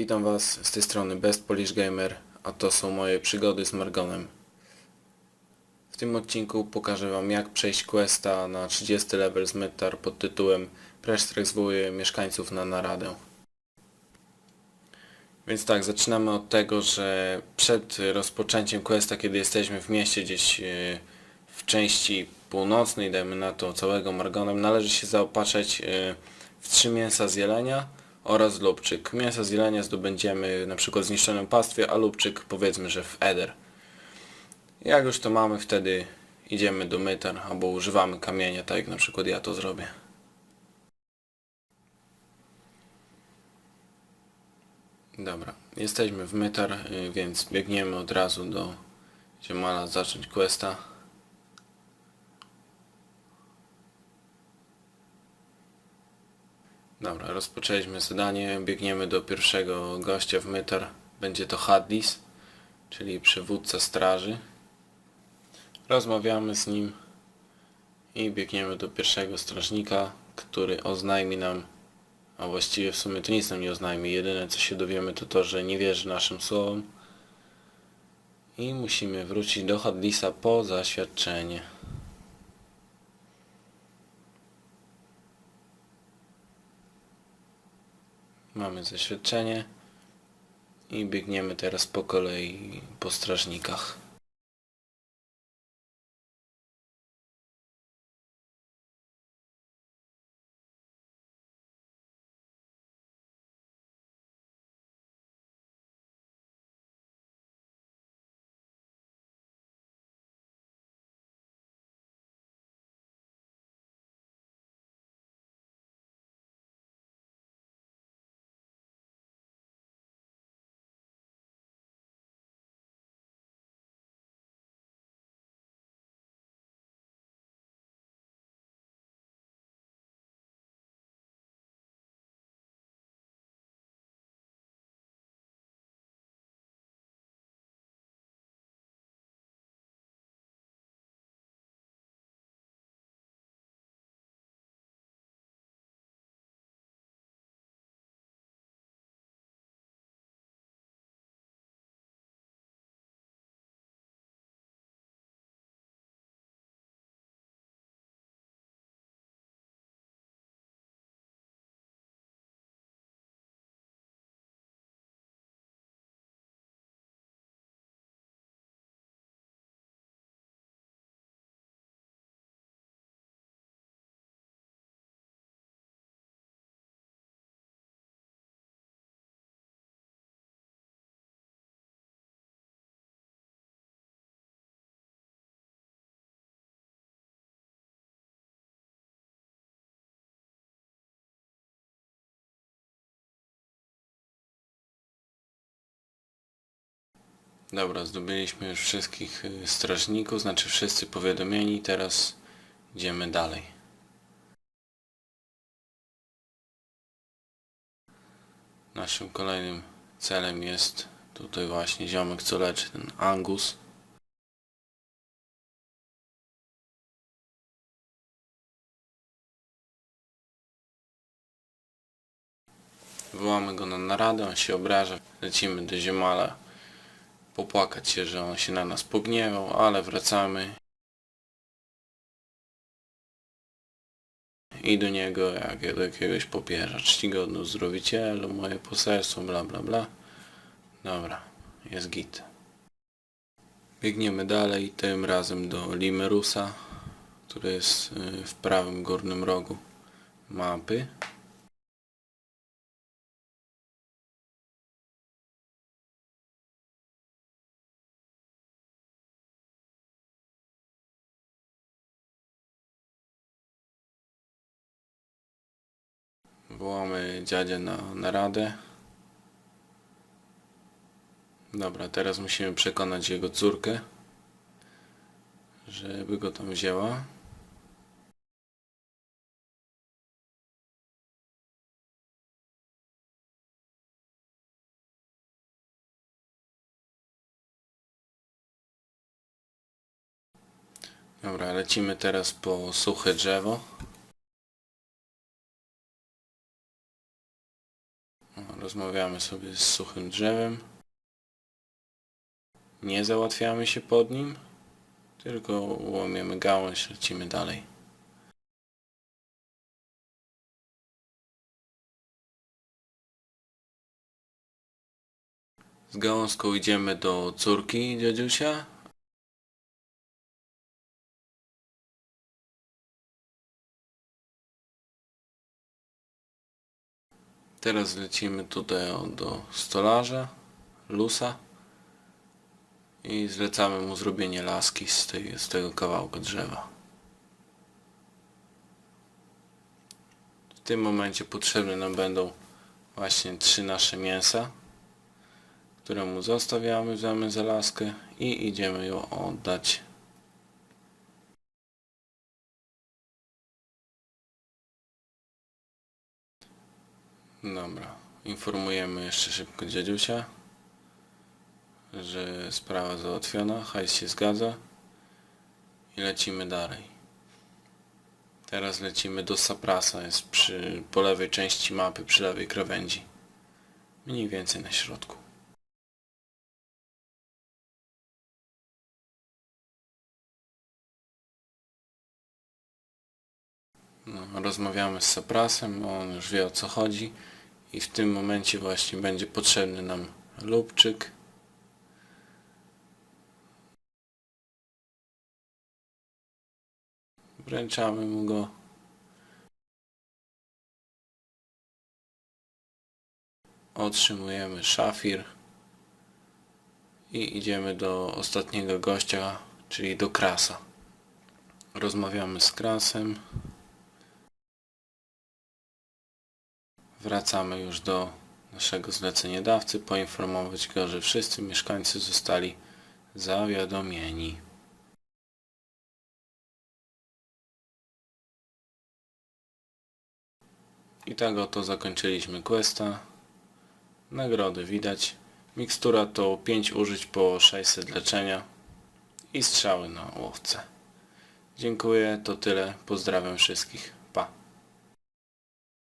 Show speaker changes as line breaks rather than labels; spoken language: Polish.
Witam Was z tej strony Best Polish Gamer, a to są moje przygody z Margonem. W tym odcinku pokażę Wam jak przejść questa na 30 level z Metar pod tytułem Presztrek zwołuje mieszkańców na naradę. Więc tak, zaczynamy od tego, że przed rozpoczęciem questa, kiedy jesteśmy w mieście gdzieś e, w części północnej, dajmy na to całego Margonem, należy się zaopatrzać e, w trzy mięsa z jelenia oraz lubczyk. Mięsa z jelenia zdobędziemy na przykład w zniszczonym pastwie, a lubczyk powiedzmy, że w Eder. Jak już to mamy, wtedy idziemy do Mytar albo używamy kamienia, tak jak na przykład ja to zrobię. Dobra, jesteśmy w Mytar, y, więc biegniemy od razu do Ziemala zacząć questa. Dobra, rozpoczęliśmy zadanie, biegniemy do pierwszego gościa w Mytar. Będzie to Hadlis, czyli przywódca straży. Rozmawiamy z nim i biegniemy do pierwszego strażnika, który oznajmi nam, a właściwie w sumie to nic nam nie oznajmi. Jedyne co się dowiemy to to, że nie wierzy naszym słowom i musimy wrócić do Hadlisa po zaświadczenie. Mamy zaświadczenie i biegniemy teraz po kolei po strażnikach. Dobra, zdobyliśmy już wszystkich y, strażników, znaczy wszyscy powiadomieni, teraz idziemy dalej. Naszym kolejnym celem jest tutaj właśnie ziomek co leczy, ten Angus. Wołamy go na naradę, on się obraża, lecimy do ziomala popłakać się, że on się na nas pogniewał, ale wracamy i do niego jak do jakiegoś popierza. Czcigodny uzdrowicielu, moje poselstwo, bla bla bla. Dobra, jest git. Biegniemy dalej, tym razem do Limerusa, który jest y, w prawym górnym rogu mapy. Wołamy dziadzie na naradę. Dobra, teraz musimy przekonać jego córkę, żeby go tam wzięła. Dobra, lecimy teraz po suche drzewo. Rozmawiamy sobie z suchym drzewem. Nie załatwiamy się pod nim, tylko łamiemy gałąź, lecimy dalej. Z gałązką idziemy do córki dziadziusia. Teraz lecimy tutaj do stolarza, lusa i zlecamy mu zrobienie laski z, tej, z tego kawałka drzewa. W tym momencie potrzebne nam będą właśnie trzy nasze mięsa, które mu zostawiamy w zamian za laskę i idziemy ją oddać. Dobra, informujemy jeszcze szybko dziadusia, że sprawa załatwiona, hajs się zgadza i lecimy dalej. Teraz lecimy do Saprasa, jest przy, po lewej części mapy, przy lewej krawędzi. Mniej więcej na środku. No, rozmawiamy z Saprasem, on już wie o co chodzi i w tym momencie właśnie będzie potrzebny nam lubczyk. Wręczamy mu go. Otrzymujemy szafir i idziemy do ostatniego gościa, czyli do Krasa. Rozmawiamy z Krasem. Wracamy już do naszego zleceniodawcy, poinformować go, że wszyscy mieszkańcy zostali zawiadomieni. I tak oto zakończyliśmy questa. Nagrody widać. Mikstura to 5 użyć po 600 leczenia i strzały na łowce. Dziękuję, to tyle. Pozdrawiam wszystkich.